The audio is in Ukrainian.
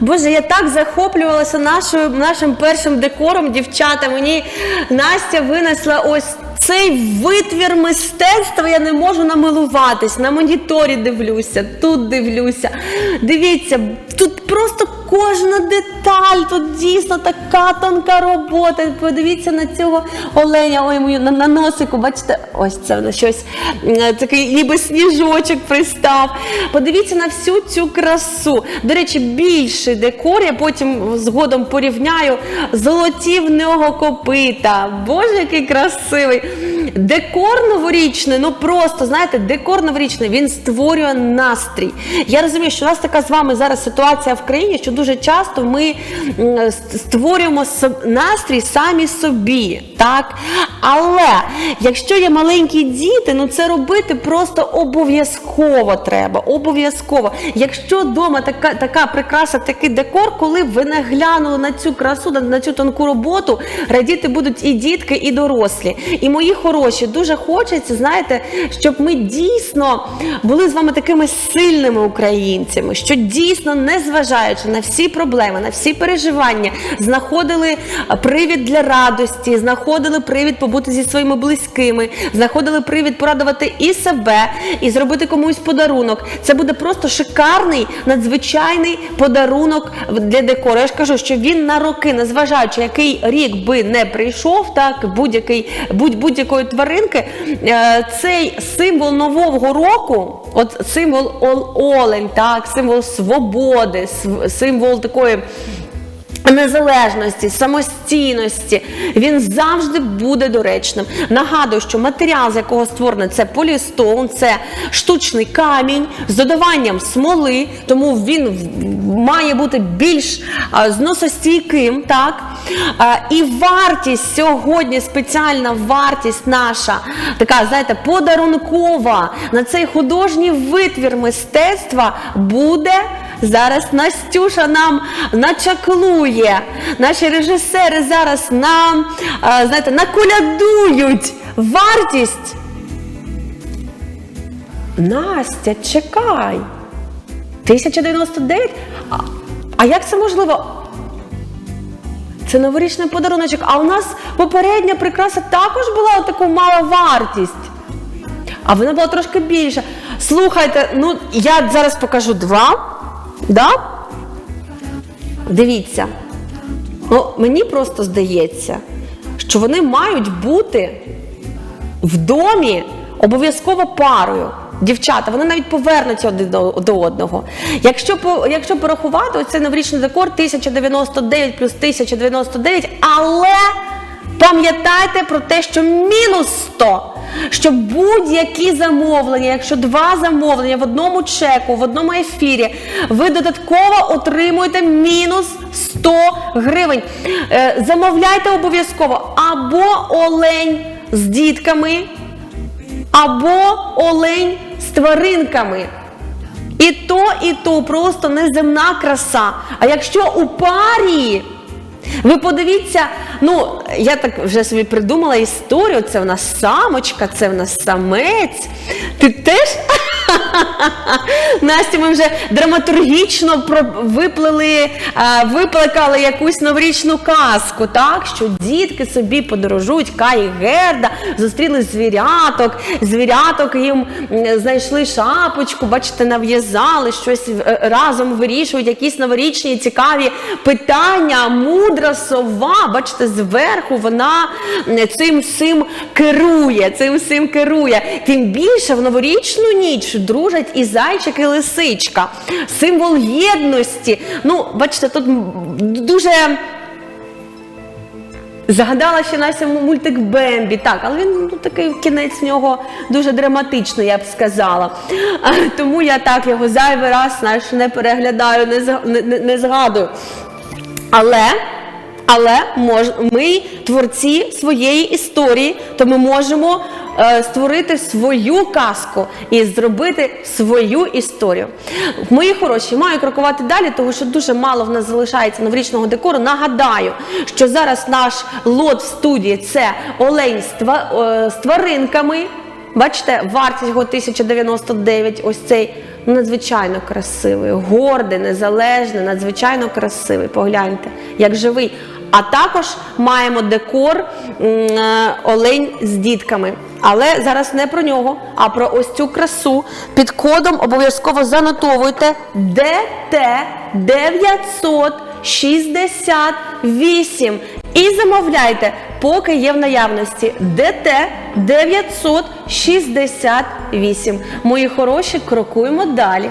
Боже, я так захоплювалася нашою, нашим першим декором, дівчата. Мені Настя винесла ось цей витвір мистецтва. Я не можу намилуватись. На моніторі дивлюся, тут дивлюся. Дивіться, тут просто кожна деталь, тут дійсно така тонка робота. Подивіться на цього оленя, ой, мою на, на носику, бачите, ось це щось такий, ніби сніжочок пристав. Подивіться на всю цю красу. До речі, більший декор. Я потім згодом порівняю золоті в нього копита. Боже, який красивий. Декор новорічний, ну просто знаєте, декор новорічний, він створює настрій. Я розумію, що у нас така з вами зараз ситуація в країні, що дуже часто ми створюємо настрій самі собі. Так? Але якщо є маленькі діти, ну це робити просто обов'язково треба. Обов'язково. Якщо вдома така, така прикраса, такий декор, коли ви не глянули на цю красу, на, цю тонку роботу, радіти будуть і дітки, і дорослі. І мої хороші, дуже хочеться, знаєте, щоб ми дійсно були з вами такими сильними українцями, що дійсно, незважаючи на всі проблеми, на всі переживання, знаходили привід для радості, знаходили привід побути зі своїми близькими, знаходили привід порадувати і себе, і зробити комусь подарунок. Це буде просто шикарний, надзвичайний подарунок для декору. Я ж кажу, що він на роки, незважаючи, який рік би не прийшов, так будь-який будь будь-якої тваринки, е, цей символ нового року, от символ олень, так, символ свободи, символ такої. Незалежності, самостійності, він завжди буде доречним. Нагадую, що матеріал, з якого створений, це полістон, це штучний камінь з додаванням смоли, тому він має бути більш зносостійким. Так? І вартість сьогодні, спеціальна вартість наша, така, знаєте, подарункова на цей художній витвір мистецтва буде. Зараз Настюша нам начаклує. Наші режисери зараз нам знаєте, наколядують вартість. Настя, чекай. 1099? А, а як це можливо? Це новорічний подаруночок. А у нас попередня прикраса також була таку мала вартість. А вона була трошки більша. Слухайте, ну я зараз покажу два. Да? Дивіться. Ну, мені просто здається, що вони мають бути в домі обов'язково парою. Дівчата, вони навіть повернуться один до, одного. Якщо, якщо порахувати, оцей новорічний декор 1099 плюс 1099, але пам'ятайте про те, що мінус 100, що будь-які замовлення, якщо два замовлення в одному чеку, в одному ефірі, ви додатково отримуєте мінус 100 гривень. Е, замовляйте обов'язково або олень з дітками, або олень з тваринками. І то, і то просто неземна краса. А якщо у парі, ви подивіться, ну я так вже собі придумала історію. Це в нас самочка, це в нас самець. Ти теж? Настя, ми вже драматургічно а, виплакали якусь новорічну казку, так? Що дітки собі подорожують, Кай і Герда, зустріли звіряток, звіряток їм знайшли шапочку, бачите, нав'язали, щось е, разом вирішують, якісь новорічні цікаві питання. Мудра сова, бачите, зверху вона цим всім керує, цим всім керує. Тим більше в новорічну ніч дружать і зайчик, і лисичка. Символ єдності. Ну, бачите, тут дуже. Загадала ще Настя мультик Бембі, так, але він ну, такий кінець нього дуже драматичний, я б сказала. А, тому я так його зайвий раз знаєш, не переглядаю, не, не, не, згадую. Але, але мож, ми творці своєї історії, то ми можемо створити свою казку і зробити свою історію. Мої хороші, маю крокувати далі, тому що дуже мало в нас залишається новорічного декору. Нагадаю, що зараз наш лот в студії це олень е, з тваринками. Бачите, вартість його 1099, ось цей надзвичайно красивий, гордий, незалежний, надзвичайно красивий. Погляньте, як живий. А також маємо декор е, олень з дітками. Але зараз не про нього, а про ось цю красу. Під кодом обов'язково занотовуйте ДТ 968 і замовляйте, поки є в наявності ДТ 968. Мої хороші, крокуємо далі.